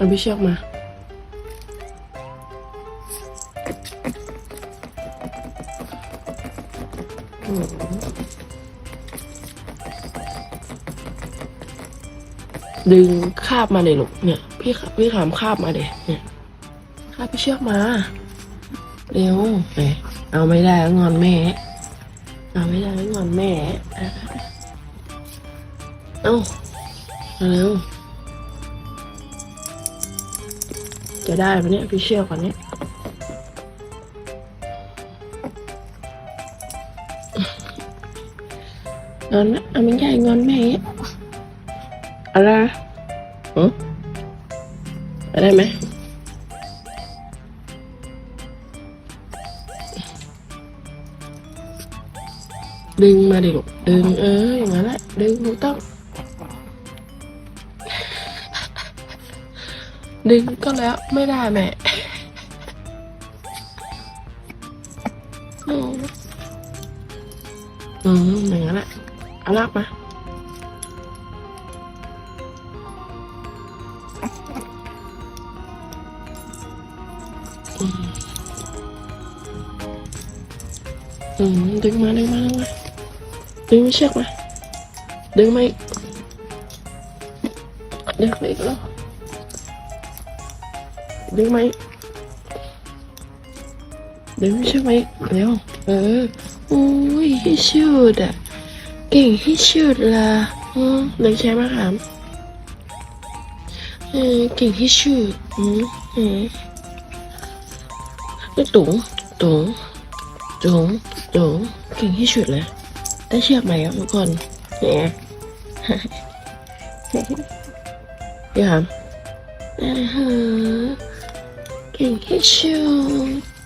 เอาพี่เชือกมาดึงคาบมาเลยลูกเนี่ย พี่พี่ขามคาบมาเดยเนี่ยคาบพี่เชือกมา เร็วเอ้ยเอาไม่ได้ก็งอนแม่ เอาไม่ได้ก็งอนแม่ เอ้าเร็ว จะได้ปะเนี่ยพี่เชือกก่อนเนี่ยงอนนะเอาไม่ได้งอนแม่อย่างเงี้ยอะไรหืออะไรไหมดึงมาดิลูกดึงเอออย่างนั้นแหละดึงถูกต้อง ดึงก็แล้วไม่ได้แม่อืมอืมอย่างนั้นแหละเอาลากมาอืมอืมดึงมาดึงมาดึงมาดึงไม่เชือกมาดึงมาอีกดึงมาอีกแล้ว ดึงไหมดึงใช่ไหมเร็วเอออุ้ยให้ชืดอะเก่งให้ชืดละอืมเด็กชายมะขามเออเก่งให้ชืดอืมอืมนี่ตุ๋งตุ๋งตุ๋งตุ๋งเก่งให้ชืดเลยได้เชือกไหมครับทุกคนเนี่ยพี่ขามอ่าฮะเก่งที่สุด